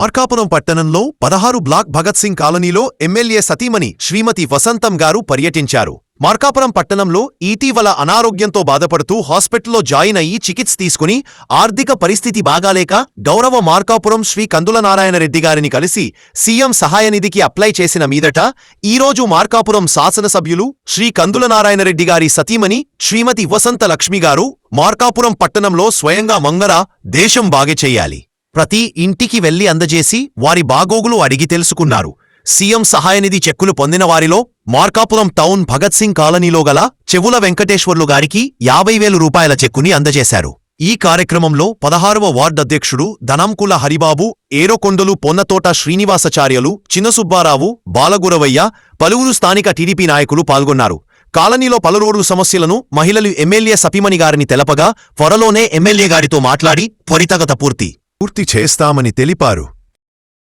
మార్కాపురం పట్టణంలో పదహారు బ్లాక్ భగత్ సింగ్ కాలనీలో ఎమ్మెల్యే సతీమణి శ్రీమతి వసంతం గారు పర్యటించారు. మార్కాపురం పట్టణంలో ఇటీవల అనారోగ్యంతో బాధపడుతూ హాస్పిటల్లో జాయిన్ అయ్యి చికిత్స తీసుకుని ఆర్థిక పరిస్థితి బాగాలేక గౌరవ మార్కాపురం శ్రీ కందుల నారాయణరెడ్డి గారిని కలిసి సీఎం సహాయనిధికి అప్లై చేసిన మీదట ఈరోజు మార్కాపురం శాసనసభ్యులు శ్రీ కందుల నారాయణరెడ్డి గారి సతీమణి శ్రీమతి వసంత లక్ష్మి గారు మార్కాపురం పట్టణంలో స్వయంగా మంగర దేశం బాగే ప్రతి ఇంటికి వెళ్ళి అందజేసి వారి బాగోగులు అడిగి తెలుసుకున్నారు. సీఎం సహాయనిధి చెక్కులు పొందిన వారిలో మార్కాపురం టౌన్ భగత్ సింగ్ కాలనీలో గల చెవుల వెంకటేశ్వర్లు గారికి యాభై వేలు రూపాయల చెక్కుని అందజేశారు. ఈ కార్యక్రమంలో పదహారవ వార్డు అధ్యక్షుడు ధనంకుల హరిబాబు ఏరోకొండలు పొన్నతోట శ్రీనివాసచార్యలు చిన్నసుబ్బారావు బాలగురవయ్య పలువురు స్థానిక టీడీపీ నాయకులు పాల్గొన్నారు. కాలనీలో పలురోడు సమస్యలను మహిళలు ఎమ్మెల్యే సపిమణి గారిని తెలపగా త్వరలోనే ఎమ్మెల్యే గారితో మాట్లాడి త్వరితగత పూర్తి. పూర్తి చేస్తామని తెలిపారు.